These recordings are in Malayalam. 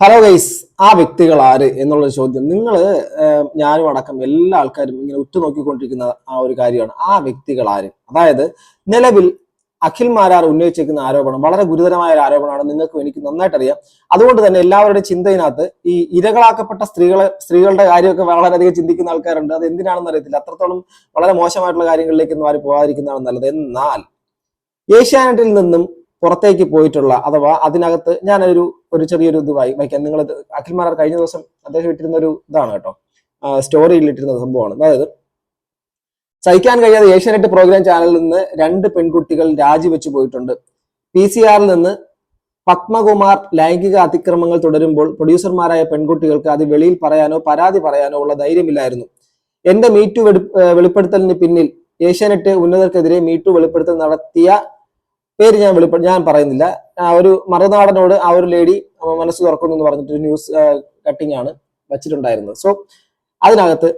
ഹലോ ഗൈസ് ആ വ്യക്തികൾ ആര് എന്നുള്ള ചോദ്യം. നിങ്ങൾ ഞാനും അടക്കം എല്ലാ ആൾക്കാരും ഇങ്ങനെ ഉറ്റുനോക്കിക്കൊണ്ടിരിക്കുന്ന ആ ഒരു കാര്യമാണ്. ആ വ്യക്തികൾ ആര്? അതായത് നിലവിൽ അഖിൽ മാരാർ ഉന്നയിച്ചിരിക്കുന്ന ആരോപണം വളരെ ഗുരുതരമായ ഒരു ആരോപണമാണ്. നിങ്ങൾക്ക് എനിക്ക് നന്നായിട്ട് അറിയാം അതുകൊണ്ട് തന്നെ എല്ലാവരുടെ ചിന്തയിനകത്ത് ഈ ഇരകളാക്കപ്പെട്ട സ്ത്രീകളെ സ്ത്രീകളുടെ കാര്യമൊക്കെ വളരെയധികം ചിന്തിക്കുന്ന ആൾക്കാരുണ്ട്. അത് എന്തിനാണെന്ന് അറിയത്തില്ല. അത്രത്തോളം വളരെ മോശമായിട്ടുള്ള കാര്യങ്ങളിലേക്ക് ഒന്നും ആരും പോകാതിരിക്കുന്നതാണ് നല്ലത്. എന്നാൽ ഏഷ്യാനെറ്റിൽ നിന്നും പുറത്തേക്ക് പോയിട്ടുള്ള അഥവാ അതിനകത്ത് ഞാനൊരു ഒരു ചെറിയൊരു ഇത് വായി വായിക്കാം. നിങ്ങൾ അഖിൽ മാരാർ കഴിഞ്ഞ ദിവസം അദ്ദേഹം ഇട്ടിരുന്ന ഒരു ഇതാണ് കേട്ടോ. സ്റ്റോറിയിൽ ഇട്ടിരുന്ന സംഭവമാണ്. അതായത് സഹിക്കാൻ കഴിയാതെ ഏഷ്യാനെറ്റ് പ്രോഗ്രാം ചാനലിൽ നിന്ന് രണ്ട് പെൺകുട്ടികൾ രാജിവെച്ചു പോയിട്ടുണ്ട്. പി സി ആറിൽ നിന്ന് പത്മകുമാർ ലൈംഗിക അതിക്രമങ്ങൾ തുടരുമ്പോൾ പ്രൊഡ്യൂസർമാരായ പെൺകുട്ടികൾക്ക് അത് വെളിയിൽ പറയാനോ പരാതി പറയാനോ ഉള്ള ധൈര്യമില്ലായിരുന്നു. എന്റെ മീറ്റു വെളിപ്പെടുത്തലിന് പിന്നിൽ ഏഷ്യാനെറ്റ് ഉന്നതർക്കെതിരെ മീറ്റു വെളിപ്പെടുത്തൽ നടത്തിയ പേര് ഞാൻ വെളിപ്പെ ഞാൻ പറയുന്നില്ല. ആ ഒരു മറുനാടനോട് ആ ഒരു ലേഡി മനസ്സ് തുറക്കുന്നു എന്ന് പറഞ്ഞിട്ട് ന്യൂസ് കട്ടിംഗ് ആണ് വച്ചിട്ടുണ്ടായിരുന്നത്. സോ അതിനകത്ത്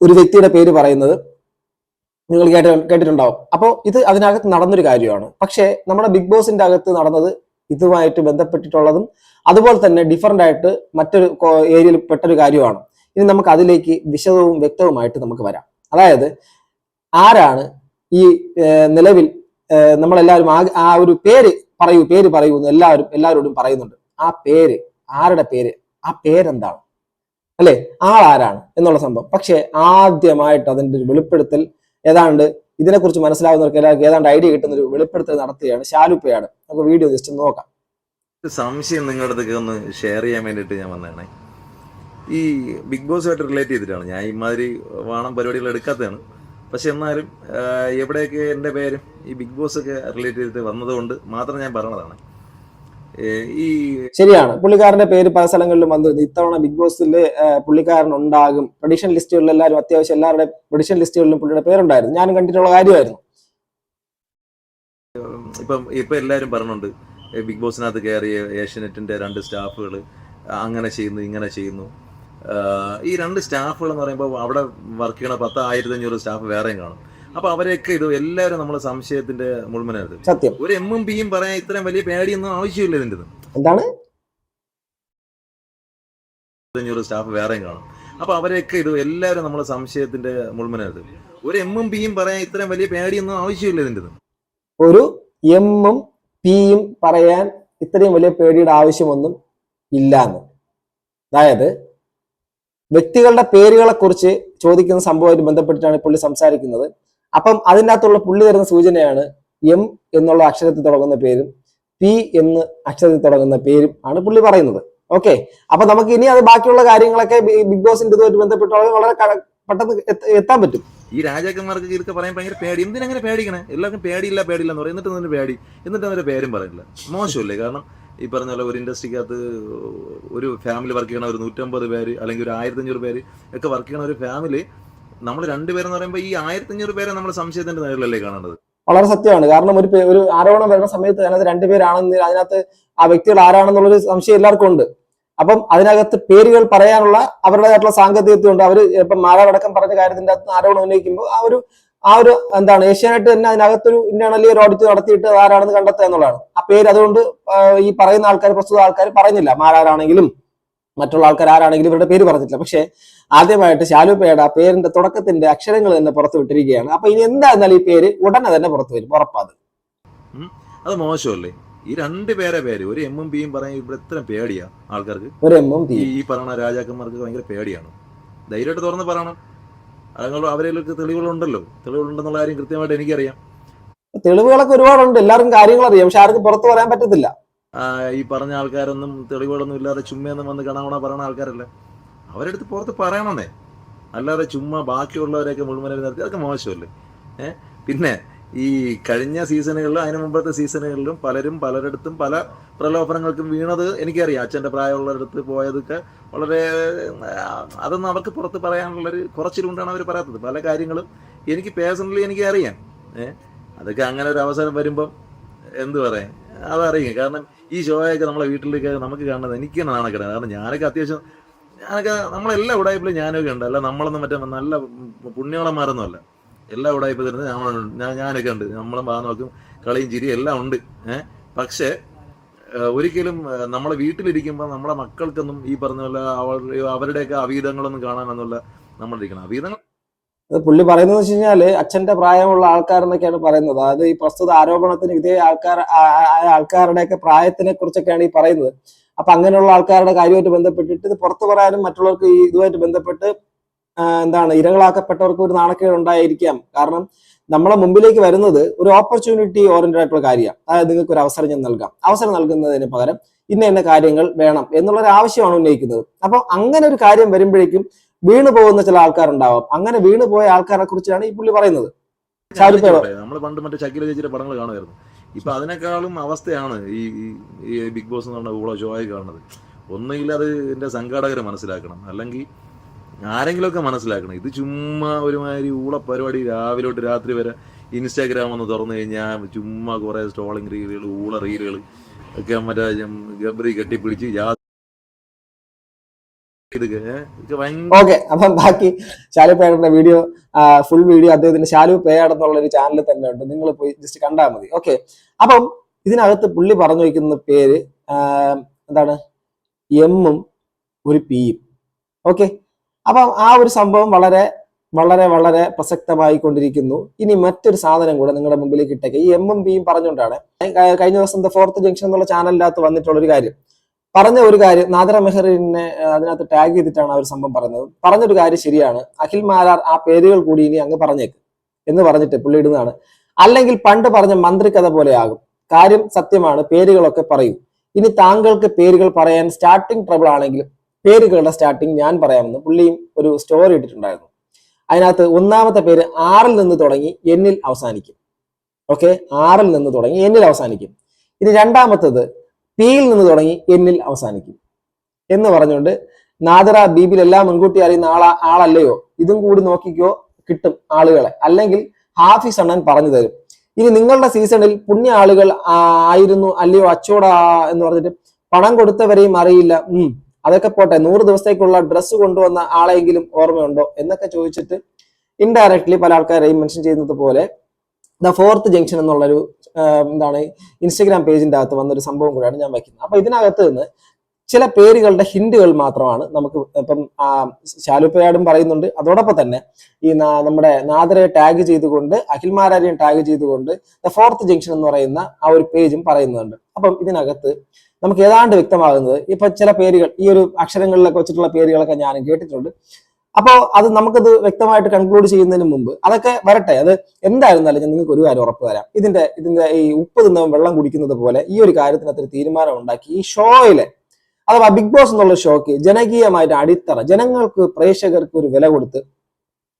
ഒരു വ്യക്തിയുടെ പേര് പറയുന്നത് നിങ്ങൾ കേട്ട കേട്ടിട്ടുണ്ടാവും. അപ്പോൾ ഇത് അതിനകത്ത് നടന്നൊരു കാര്യമാണ്. പക്ഷേ നമ്മുടെ ബിഗ് ബോസിന്റെ അകത്ത് നടന്നത് ഇതുമായിട്ട് ബന്ധപ്പെട്ടിട്ടുള്ളതും അതുപോലെ തന്നെ ഡിഫറന്റ് ആയിട്ട് മറ്റൊരു ഏരിയയിൽ പെട്ടൊരു കാര്യമാണ്. ഇനി നമുക്ക് അതിലേക്ക് വിശദവും വ്യക്തവുമായിട്ട് നമുക്ക് വരാം. അതായത് ആരാണ് ഈ നിലവിൽ നമ്മളെല്ലാവരും ആ ആ ഒരു പേര് പറയൂ പേര് പറയൂ എന്ന് എല്ലാവരും എല്ലാവരോടും പറയുന്നുണ്ട്. ആ പേര് ആരുടെ പേര്? ആ പേരെന്താണ്? അല്ലെ? ആരാണ് എന്നുള്ള സംഭവം. പക്ഷെ ആദ്യമായിട്ട് അതിന്റെ ഒരു വെളിപ്പെടുത്തൽ ഏതാണ്ട് ഇതിനെക്കുറിച്ച് മനസ്സിലാവുന്നവർക്ക് എല്ലാവർക്കും ഏതാണ്ട് ഐഡിയ കിട്ടുന്ന ഒരു വെളിപ്പെടുത്തൽ നടത്തുകയാണ് ശാലുപ്പയാണ്. നമുക്ക് വീഡിയോ ജസ്റ്റ് നോക്കാം. സംശയം നിങ്ങളുടെ അടുത്തേക്ക് ഒന്ന് ഷെയർ ചെയ്യാൻ വേണ്ടിയിട്ട് ഞാൻ വന്നതാണ്. ഈ ബിഗ് ബോസ് ബോസുമായിട്ട് റിലേറ്റ് ചെയ്തിട്ടാണ്. ഞാൻ ഇമാതിരി വാണം പരിപാടികൾ എടുക്കാത്തതാണ്. പക്ഷെ എന്നാലും എവിടെയൊക്കെ എന്റെ പേരും ഈ ബിഗ് ബോസ് ഒക്കെ റിലേറ്റ് ചെയ്തിട്ട് വന്നതുകൊണ്ട് മാത്രം ഞാൻ പറഞ്ഞതാണ്. ഈ ശരിയാണ്. പുള്ളിക്കാരന്റെ പേര് പല സ്ഥലങ്ങളിലും വന്നിരുന്നു ഇത്തവണ ബിഗ് ബോസിൽ പുള്ളിക്കാരൻ ഉണ്ടാകും. പ്രഡിഷൻ ലിസ്റ്റുകളിൽ എല്ലാവരും അത്യാവശ്യം എല്ലാവരുടെ പ്രഡിഷൻ ലിസ്റ്റുകളിലും പുള്ളിയുടെ പേരുണ്ടായിരുന്നു. ഞാനും കണ്ടിട്ടുള്ള കാര്യമായിരുന്നു. ഇപ്പം ഇപ്പം എല്ലാവരും പറഞ്ഞുണ്ട് ബിഗ് ബോസിനകത്ത് കയറിയ ഏഷ്യനെറ്റിന്റെ രണ്ട് സ്റ്റാഫുകൾ അങ്ങനെ ചെയ്യുന്നു ഇങ്ങനെ ചെയ്യുന്നു. ഈ രണ്ട് സ്റ്റാഫുകൾ എന്ന് പറയുമ്പോൾ അവിടെ വർക്ക് ചെയ്യണ പത്ത് ആയിരത്തി അഞ്ഞൂറ് സ്റ്റാഫ് വേറെയും കാണും. അപ്പൊ അവരെയൊക്കെ ഇത് എല്ലാവരും നമ്മൾ സംശയത്തിന്റെ മുഴുവനായിരുന്നു സത്യം. ഒരു എം പിയും പറയാൻ ഇത്രയും വലിയ പേടിയൊന്നും ആവശ്യമില്ല ഇതിന്റെ എന്താണ്? അഞ്ഞൂറ് സ്റ്റാഫ് വേറെയും കാണും. അപ്പൊ അവരെയൊക്കെ ഇത് എല്ലാവരും നമ്മൾ സംശയത്തിന്റെ മുഴുവനായിരുന്നു ഒരു എം പിയും പറയാൻ ഇത്രയും വലിയ പേടിയൊന്നും ആവശ്യമില്ല ഇതിന്റെ ഒരു എമ്മും പിയും പറയാൻ ഇത്രയും വലിയ പേടിയുടെ ആവശ്യമൊന്നും ഇല്ലാന്ന്. അതായത് വ്യക്തികളുടെ പേരുകളെ കുറിച്ച് ചോദിക്കുന്ന സംഭവമായിട്ട് ബന്ധപ്പെട്ടിട്ടാണ് പുള്ളി സംസാരിക്കുന്നത്. അപ്പം അതിന്റെ അകത്തുള്ള പുള്ളി തരുന്ന സൂചനയാണ് എം എന്നുള്ള അക്ഷരത്തിൽ തുടങ്ങുന്ന പേരും പി എന്ന് അക്ഷരത്തിൽ തുടങ്ങുന്ന പേരും ആണ് പുള്ളി പറയുന്നത്. ഓക്കെ. അപ്പൊ നമുക്ക് ഇനി അത് ബാക്കിയുള്ള കാര്യങ്ങളൊക്കെ ബിഗ് ബോസിന്റെ ഇതുമായിട്ട് ബന്ധപ്പെട്ടുള്ള വളരെ പെട്ടെന്ന് എത്താൻ പറ്റും. ഈ രാജാക്കന്മാർക്ക് ഇതൊക്കെ പറയാൻ ഭയങ്കര പേടി. എന്തിനങ്ങനെ പേടിക്കണേ? എല്ലാവർക്കും പേടിയില്ല പേടിയില്ല എന്ന് പറയും. എന്നിട്ട് അതിന്റെ പേടി? എന്നിട്ട് അവരുടെ പേരും പറയില്ല മോശമല്ലേ? കാരണം ഈ പറഞ്ഞ പോലെ ഒരു ഇൻഡസ്ട്രിക്കകത്ത് ഒരു ഫാമിലി വർക്ക് ചെയ്യണ ഒരു നൂറ്റമ്പത് പേര് അല്ലെങ്കിൽ ഒരു ആയിരത്തഞ്ഞൂറ് പേര് ഒക്കെ വർക്ക് ചെയ്യണ ഒരു ഫാമിലി നമ്മൾ രണ്ടുപേരെന്ന് പറയുമ്പോൾ ഈ ആയിരത്തഞ്ഞൂറ് പേരെ നമ്മൾ സംശയത്തിന്റെ നേരിലല്ലേ കാണേണ്ടത് വളരെ സത്യമാണ്. കാരണം ഒരു ഒരു ആരോപണം വരുന്ന സമയത്ത് അതിനകത്ത് രണ്ടുപേരാണെന്ന് അതിനകത്ത് ആ വ്യക്തികൾ ആരാണെന്നുള്ളൊരു സംശയം എല്ലാവർക്കും ഉണ്ട്. അപ്പം അതിനകത്ത് പേരുകൾ പറയാനുള്ള അവരുടേതായിട്ടുള്ള സാങ്കേതികത്വം ഉണ്ട് അവർ ഇപ്പം മാറാടക്കം പറഞ്ഞ കാര്യത്തിന്റെ അകത്ത് ആരോപണം ഉന്നയിക്കുമ്പോൾ ആ ഒരു ആ ഒരു എന്താണ് ഏഷ്യാനെറ്റ് തന്നെ അതിനകത്തൊരു ഇന്റേണലി ഒരു ഓഡിറ്റ് നടത്തിയിട്ട് ആരാണെന്ന് കണ്ടെത്തുക എന്നുള്ളതാണ്. ആ പേര് അതുകൊണ്ട് ഈ പറയുന്ന ആൾക്കാർ പ്രസ്തുത ആൾക്കാർ പറയുന്നില്ല. മാരാരാണെങ്കിലും മറ്റുള്ള ആൾക്കാർ ആരാണെങ്കിലും ഇവരുടെ പേര് പറഞ്ഞിട്ടില്ല. പക്ഷേ ആദ്യമായിട്ട് ശാലുപ്പയുടെ ആ പേരിന്റെ തുടക്കത്തിന്റെ അക്ഷരങ്ങൾ തന്നെ പുറത്തു വിട്ടിരിക്കുകയാണ്. അപ്പൊ ഇനി എന്തായിരുന്നാലും ഈ പേര് ഉടനെ തന്നെ പുറത്തു വരും. ഉറപ്പാത് അത് മോശമല്ലേ? ഈ രണ്ട് പേരെ പേര് ഒരു എമ്മും ബിയും പറയാൻ ഇവിടെ എത്ര പേടിയാ ആൾക്കാർക്ക്? ഒരു എമ്മും ഈ പറയുന്ന രാജാക്കന്മാർക്ക് ഭയങ്കര പേടിയാണ്. ധൈര്യമായിട്ട് തുറന്ന് പറയണം. അതുകൊണ്ട് അവരിലൊക്കെ തെളിവുകളുണ്ടല്ലോ. തെളിവുകളുണ്ടെന്നുള്ള കാര്യം കൃത്യമായിട്ട് എനിക്കറിയാം. തെളിവുകളൊക്കെ ഒരുപാടുണ്ട്. എല്ലാവർക്കും കാര്യങ്ങൾ അറിയാം പക്ഷെ ആർക്കും പുറത്തു പറയാൻ പറ്റത്തില്ല. ഈ പറഞ്ഞ ആൾക്കാരൊന്നും തെളിവുകളൊന്നും ഇല്ലാതെ ചുമ്മയൊന്നും വന്ന് കാണാവണ പറയണ ആൾക്കാരല്ല. അവരെടുത്ത് പുറത്ത് പറയണമെന്നേ അല്ലാതെ ചുമ്മാ ബാക്കിയുള്ളവരെയൊക്കെ മുഴുവനായി നിർത്തി. അതൊക്കെ മോശമല്ലേ? ഏഹ് പിന്നെ ഈ കഴിഞ്ഞ സീസണുകളിലും അതിനു മുമ്പത്തെ സീസണുകളിലും പലരും പലരിടത്തും പല പ്രലോഭനങ്ങൾക്കും വീണത് എനിക്കറിയാം. അച്ഛന്റെ പ്രായമുള്ളവരടുത്ത് പോയതൊക്കെ വളരെ അതൊന്നും അവർക്ക് പുറത്ത് പറയാനുള്ളൊരു കുറച്ചിലുണ്ടാണ് അവർ പറയാത്തത്. പല കാര്യങ്ങളും എനിക്ക് പേഴ്സണലി എനിക്ക് അറിയാം ഏഹ് അതൊക്കെ അങ്ങനെ ഒരു അവസരം വരുമ്പം എന്ത് പറയാം? അതറിയാം കാരണം ഈ ഷോയൊക്കെ നമ്മളെ വീട്ടിലേക്ക് നമുക്ക് കാണുന്നത് എനിക്ക് തന്നെ നാണക്കേടാ കാരണം ഞാനൊക്കെ അത്യാവശ്യം ഞാനൊക്കെ നമ്മളെല്ലാ ഉടായ്പിലും ഞാനൊക്കെ ഉണ്ട്. അല്ല നമ്മളൊന്നും മറ്റേ നല്ല പുണ്യങ്ങളന്മാരൊന്നും അല്ല എല്ലാ ഉടായ്പ തരുന്നത് ഞാൻ ഞാനൊക്കെ ഉണ്ട്. നമ്മളും ഭാഗം കളിയും ചിരിയും എല്ലാം ഉണ്ട്. ഏഹ് പക്ഷേ ഒരിക്കലും നമ്മളെ വീട്ടിലിരിക്കുമ്പോൾ നമ്മളെ മക്കൾക്കൊന്നും ഈ പറഞ്ഞ പോലെ അവരുടെയൊക്കെ അവീതങ്ങളൊന്നും കാണാനൊന്നുമില്ല നമ്മളിരിക്കണം അവീതങ്ങൾ പുള്ളി പറയുന്നത് വെച്ച് കഴിഞ്ഞാൽ അച്ഛന്റെ പ്രായമുള്ള ആൾക്കാരെന്നൊക്കെയാണ് പറയുന്നത്. അതായത് ഈ പ്രസ്തുത ആരോപണത്തിന് വിധേയ ആൾക്കാർ ആൾക്കാരുടെയൊക്കെ പ്രായത്തിനെ കുറിച്ചൊക്കെയാണ് ഈ പറയുന്നത്. അപ്പൊ അങ്ങനെയുള്ള ആൾക്കാരുടെ കാര്യമായിട്ട് ബന്ധപ്പെട്ടിട്ട് ഇത് പുറത്തു പറയാനും മറ്റുള്ളവർക്ക് ഈ ഇതുമായിട്ട് ബന്ധപ്പെട്ട് എന്താണ് ഇരകളാക്കപ്പെട്ടവർക്ക് ഒരു നാണക്കേട് ഉണ്ടായിരിക്കാം. കാരണം നമ്മളെ മുമ്പിലേക്ക് വരുന്നത് ഒരു ഓപ്പർച്യൂണിറ്റി ഓറിയന്റഡ് ആയിട്ടുള്ള കാര്യമാണ്. അതായത് നിങ്ങൾക്ക് ഒരു അവസരം ഞാൻ നൽകാം. അവസരം നൽകുന്നതിന് പകരം ഇന്ന ഇന്ന കാര്യങ്ങൾ വേണം എന്നുള്ള ഒരു ആവശ്യമാണ് ഉന്നയിക്കുന്നത്. അപ്പൊ അങ്ങനെ ഒരു കാര്യം വരുമ്പോഴേക്കും വീണു പോകുന്ന ചില ആൾക്കാരുണ്ടാവാം. അങ്ങനെ വീണു പോയ ആൾക്കാരെ കുറിച്ചാണ് ഈ പുള്ളി പറയുന്നത്. നമ്മൾ പണ്ട് മറ്റേ ചക്കില ചേച്ചിയുടെ പടങ്ങൾ കാണുമായിരുന്നു. ഇപ്പൊ അതിനേക്കാളും അവസ്ഥയാണ് ഈ ബിഗ് ബോസ് എന്ന് പറഞ്ഞ ഊള ഷോ ആയി കാണുന്നത്. ഒന്നുകിൽ അത് എന്റെ സംഘാടകരെ മനസ്സിലാക്കണം. അല്ലെങ്കിൽ ആരെങ്കിലുമൊക്കെ മനസ്സിലാക്കണം. ഇത് ചുമ്മാ ഒരുമാതിരി ഊള പരിപാടി രാവിലെ തൊട്ട് രാത്രി വരെ ഇൻസ്റ്റാഗ്രാം ഒന്ന് തുറന്നു കഴിഞ്ഞാൽ ചുമ്മാ കുറേ സ്റ്റോളിങ് റീലുകൾ ഊള റീലുകൾ ഒക്കെ മറ്റേ ഗബറി കെട്ടിപ്പിടിച്ച് ഓക്കെ അപ്പം ബാക്കി ശാലു പേയുടെ വീഡിയോ ഫുൾ വീഡിയോ അദ്ദേഹത്തിന്റെ ശാലു പേയാട് എന്നുള്ള ഒരു ചാനൽ തന്നെ ഉണ്ട്. നിങ്ങൾ പോയി ജസ്റ്റ് കണ്ടാൽ മതി. ഓക്കെ അപ്പം ഇതിനകത്ത് പുള്ളി പറഞ്ഞു വയ്ക്കുന്ന പേര് എന്താണ്? എമ്മും ഒരു പിയും ഓക്കെ അപ്പം ആ ഒരു സംഭവം വളരെ വളരെ വളരെ പ്രസക്തമായി കൊണ്ടിരിക്കുന്നു ഇനി മറ്റൊരു സാധനം കൂടെ നിങ്ങളുടെ മുമ്പിലേക്ക് ഇട്ടേക്ക്. ഈ എം എം പിയും പറഞ്ഞുകൊണ്ടാണ്. കഴിഞ്ഞ ദിവസം ദ ഫോർത്ത് ജംഗ്ഷൻ എന്നുള്ള ചാനലിനകത്ത് വന്നിട്ടുള്ള ഒരു കാര്യം. പറഞ്ഞ ഒരു കാര്യം നാദര മെഹറിനെ അതിനകത്ത് ടാഗ് ചെയ്തിട്ടാണ് ആ ഒരു സംഭവം പറഞ്ഞത്. പറഞ്ഞൊരു കാര്യം ശരിയാണ്. അഖിൽ മാലാർ ആ പേരുകൾ കൂടി ഇനി അങ്ങ് പറഞ്ഞേക്ക് എന്ന് പറഞ്ഞിട്ട് പുള്ളി ഇടുന്നതാണ്. അല്ലെങ്കിൽ പണ്ട് പറഞ്ഞ മന്ത്രി മന്ത്രിക്കഥ പോലെയാകും കാര്യം സത്യമാണ് പേരുകളൊക്കെ പറയൂ. ഇനി താങ്കൾക്ക് പേരുകൾ പറയാൻ സ്റ്റാർട്ടിംഗ് ട്രബിൾ ആണെങ്കിലും പേരുകളുടെ സ്റ്റാർട്ടിങ് ഞാൻ പറയാമെന്ന് പുള്ളിയും ഒരു സ്റ്റോറി ഇട്ടിട്ടുണ്ടായിരുന്നു. അതിനകത്ത് ഒന്നാമത്തെ പേര് ആറിൽ നിന്ന് തുടങ്ങി എന്നിൽ അവസാനിക്കും. ഓക്കെ ആറിൽ നിന്ന് തുടങ്ങി എന്നിൽ അവസാനിക്കും. ഇനി രണ്ടാമത്തത് പിയിൽ നിന്ന് തുടങ്ങി എന്നിൽ അവസാനിക്കും. എന്ന് പറഞ്ഞുകൊണ്ട് നാദറ ബീബിൽ എല്ലാം മുൻകൂട്ടി അറിയുന്ന ആളാ ആളല്ലയോ? ഇതും കൂടി നോക്കിക്കോ കിട്ടും ആളുകളെ. അല്ലെങ്കിൽ ഹാഫിസ് അണ്ണൻ പറഞ്ഞു തരും. ഇനി നിങ്ങളുടെ സീസണിൽ പുണ്യ ആളുകൾ ആയിരുന്നു അല്ലയോ അച്ചോടാ എന്ന് പറഞ്ഞിട്ട് പണം കൊടുത്തവരെയും അറിയില്ല. ഉം. അതൊക്കെ പോട്ടെ നൂറ് ദിവസത്തേക്കുള്ള ഡ്രസ്സ് കൊണ്ടുവന്ന ആളെങ്കിലും ഓർമ്മയുണ്ടോ എന്നൊക്കെ ചോദിച്ചിട്ട് ഇൻഡയറക്ട്ലി പല ആൾക്കാരെയും മെൻഷൻ ചെയ്യുന്നത് പോലെ ദ ഫോർത്ത് ജംഗ്ഷൻ എന്നുള്ളൊരു എന്താണ് ഇൻസ്റ്റഗ്രാം പേജിന്റെ അകത്ത് വന്നൊരു സംഭവം കൂടെയാണ് ഞാൻ വയ്ക്കുന്നത്. അപ്പൊ ഇതിനകത്ത് നിന്ന് ചില പേരുകളുടെ ഹിന്റുകൾ മാത്രമാണ് നമുക്ക് ഇപ്പം ശാലുപ്പയാടും പറയുന്നുണ്ട്. അതോടൊപ്പം തന്നെ ഈ നമ്മുടെ നാദരെ ടാഗ് ചെയ്തുകൊണ്ട് അഖിൽ മാരാരിയും ടാഗ് ചെയ്തുകൊണ്ട് ദ ഫോർത്ത് ജംഗ്ഷൻ എന്ന് പറയുന്ന ആ ഒരു പേജും പറയുന്നുണ്ട്. അപ്പം ഇതിനകത്ത് നമുക്ക് ഏതാണ്ട് വ്യക്തമാകുന്നത് ഇപ്പൊ ചില പേരുകൾ ഈ ഒരു അക്ഷരങ്ങളിലൊക്കെ വെച്ചിട്ടുള്ള പേരുകളൊക്കെ ഞാനും കേട്ടിട്ടുണ്ട്. അപ്പോൾ അത് നമുക്കത് വ്യക്തമായിട്ട് കൺക്ലൂഡ് ചെയ്യുന്നതിന് മുമ്പ് അതൊക്കെ വരട്ടെ. അത് എന്തായിരുന്നാലും ഞാൻ നിങ്ങൾക്ക് ഒരു കാര്യം ഉറപ്പ് തരാം. ഇതിന്റെ ഇതിന്റെ ഈ ഉപ്പ് തിന്നവൻ വെള്ളം കുടിക്കുന്നത് പോലെ ഈ ഒരു കാര്യത്തിനകത്ത് തീരുമാനം ഉണ്ടാക്കി ഈ ഷോയിലെ അഥവാ ബിഗ് ബോസ് എന്നുള്ള ഷോക്ക് ജനകീയമായിട്ട് അടിത്തറ ജനങ്ങൾക്ക് പ്രേക്ഷകർക്ക് ഒരു വില കൊടുത്ത്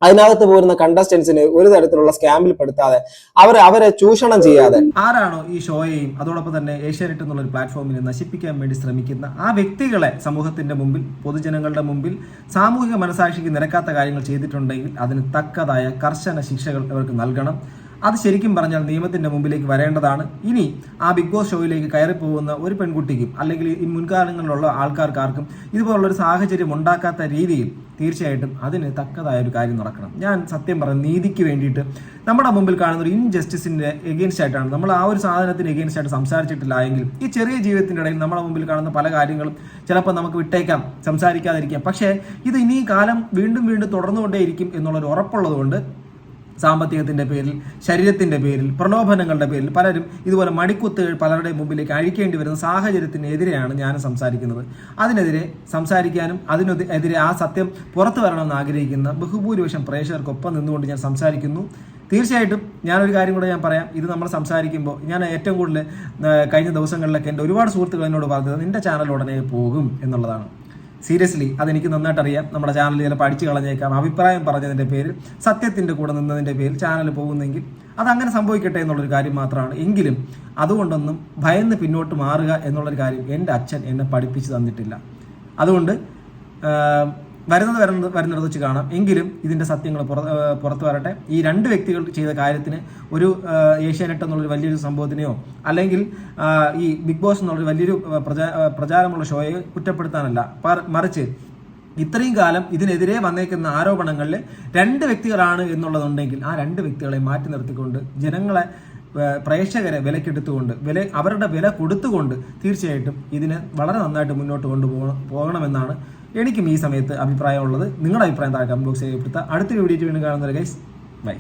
അതിനകത്ത് പോരുന്ന കണ്ടസ്റ്റൻസിന് ഒരു തരത്തിലുള്ള സ്കാമിൽ പെടുത്താതെ അവരെ അവരെ ചൂഷണം ചെയ്യാതെ ആരാണോ ഈ ഷോയെയും അതോടൊപ്പം തന്നെ ഏഷ്യാനെറ്റ് എന്നുള്ള ഒരു പ്ലാറ്റ്ഫോമിൽ നശിപ്പിക്കാൻ വേണ്ടി ശ്രമിക്കുന്ന ആ വ്യക്തികളെ സമൂഹത്തിന്റെ മുമ്പിൽ പൊതുജനങ്ങളുടെ മുമ്പിൽ സാമൂഹിക മനസാക്ഷിക്ക് നിരക്കാത്ത കാര്യങ്ങൾ ചെയ്തിട്ടുണ്ടെങ്കിൽ അതിന് തക്കതായ കർശന ശിക്ഷകൾ അവർക്ക് നൽകണം. അത് ശരിക്കും പറഞ്ഞാൽ നിയമത്തിന്റെ മുമ്പിലേക്ക് വരേണ്ടതാണ്. ഇനി ആ ബിഗ് ബോസ് ഷോയിലേക്ക് കയറി പോകുന്ന ഒരു പെൺകുട്ടിക്കും അല്ലെങ്കിൽ ഈ മുൻകാലങ്ങളിലുള്ള ആൾക്കാർക്കാർക്കും ഇതുപോലുള്ള ഒരു സാഹചര്യം ഉണ്ടാക്കാത്ത രീതിയിൽ തീർച്ചയായിട്ടും അതിന് തക്കതായ ഒരു കാര്യം നടക്കണം. ഞാൻ സത്യം പറഞ്ഞ നീതിക്ക് വേണ്ടിയിട്ട് നമ്മുടെ മുമ്പിൽ കാണുന്ന ഒരു ഇൻജസ്റ്റിസിന്റെ എഗെയിൻസ്റ്റ് ആയിട്ടാണ് നമ്മൾ ആ ഒരു സാധനത്തിന് എഗെയിൻസ്റ്റ് ആയിട്ട് സംസാരിച്ചിട്ടില്ല എങ്കിൽ ഈ ചെറിയ ജീവിതത്തിന്റെ ഇടയിൽ നമ്മുടെ മുമ്പിൽ കാണുന്ന പല കാര്യങ്ങളും ചിലപ്പോൾ നമുക്ക് വിട്ടേക്കാം സംസാരിക്കാതിരിക്കാം. പക്ഷേ ഇത് ഇനി കാലം വീണ്ടും വീണ്ടും തുടർന്നുകൊണ്ടേയിരിക്കും എന്നുള്ളൊരു ഉറപ്പുള്ളതുകൊണ്ട് സാമ്പത്തികത്തിന്റെ പേരിൽ ശരീരത്തിന്റെ പേരിൽ പ്രലോഭനങ്ങളുടെ പേരിൽ പലരും ഇതുപോലെ മടിക്കുത്തുകൾ പലരുടെയും മുമ്പിലേക്ക് അഴിക്കേണ്ടി വരുന്ന സാഹചര്യത്തിനെതിരെയാണ് ഞാൻ സംസാരിക്കുന്നത്. അതിനെതിരെ സംസാരിക്കാനും അതിനെതിരെ ആ സത്യം പുറത്തു വരണമെന്ന് ആഗ്രഹിക്കുന്ന ബഹുഭൂരിപക്ഷം പ്രേക്ഷകർക്കൊപ്പം നിന്നുകൊണ്ട് ഞാൻ സംസാരിക്കുന്നു. തീർച്ചയായിട്ടും ഞാനൊരു കാര്യം കൂടെ ഞാൻ പറയാം. ഇത് നമ്മൾ സംസാരിക്കുമ്പോൾ ഞാൻ ഏറ്റവും കൂടുതൽ കഴിഞ്ഞ ദിവസങ്ങളിലൊക്കെ എന്റെ ഒരുപാട് സുഹൃത്തുക്കൾ എന്നോട് പറഞ്ഞത് നിന്റെ ചാനൽ ഉടനെ പോകും എന്നുള്ളതാണ്. സീരിയസ്ലി അതെനിക്ക് നന്നായിട്ട് അറിയാം. നമ്മുടെ ചാനൽ ചിലപ്പോൾ അടിച്ചു കളഞ്ഞേക്കാം. അഭിപ്രായം പറഞ്ഞതിന്റെ പേരിൽ സത്യത്തിന്റെ കൂടെ നിന്നതിന്റെ പേരിൽ ചാനൽ പോകുന്നെങ്കിൽ അതങ്ങനെ സംഭവിക്കട്ടെ എന്നുള്ളൊരു കാര്യം മാത്രമാണ്. എങ്കിലും അതുകൊണ്ടൊന്നും ഭയന്ന് പിന്നോട്ട് മാറുക എന്നുള്ളൊരു കാര്യം എന്റെ അച്ഛൻ എന്നെ പഠിപ്പിച്ചു തന്നിട്ടില്ല. അതുകൊണ്ട് വരുന്നത് വരുന്നത് വരുന്നിടത്ത് വെച്ച് കാണാം. എങ്കിലും ഇതിന്റെ സത്യങ്ങൾ പുറത്ത് വരട്ടെ. ഈ രണ്ട് വ്യക്തികൾ ചെയ്ത കാര്യത്തിന് ഒരു ഏഷ്യാനെറ്റ് എന്നുള്ളൊരു വലിയൊരു സംഭവത്തിനെയോ അല്ലെങ്കിൽ ഈ ബിഗ് ബോസ് എന്നുള്ളൊരു വലിയൊരു പ്രചാ പ്രചാരമുള്ള ഷോയെ കുറ്റപ്പെടുത്താനല്ല. മറിച്ച് ഇത്രയും കാലം ഇതിനെതിരെ വന്നേക്കുന്ന ആരോപണങ്ങളിൽ രണ്ട് വ്യക്തികളാണ് എന്നുള്ളതുണ്ടെങ്കിൽ ആ രണ്ട് വ്യക്തികളെ മാറ്റി നിർത്തിക്കൊണ്ട് ജനങ്ങളെ പ്രേക്ഷകരെ വിലക്കെടുത്തുകൊണ്ട് വില അവരുടെ വില കൊടുത്തുകൊണ്ട് തീർച്ചയായിട്ടും ഇതിനെ വളരെ നന്നായിട്ട് മുന്നോട്ട് കൊണ്ടുപോകണം പോകണമെന്നാണ് എനിക്കും ഈ സമയത്ത് അഭിപ്രായമുള്ളത് നിങ്ങളുടെ അഭിപ്രായം താഴെ കമന്റ് ബോക്സിൽ രേഖപ്പെടുത്തുക. അടുത്തൊരു വീഡിയോ വീണ്ടും കാണുന്നവരെ ഗൈസ് ബൈ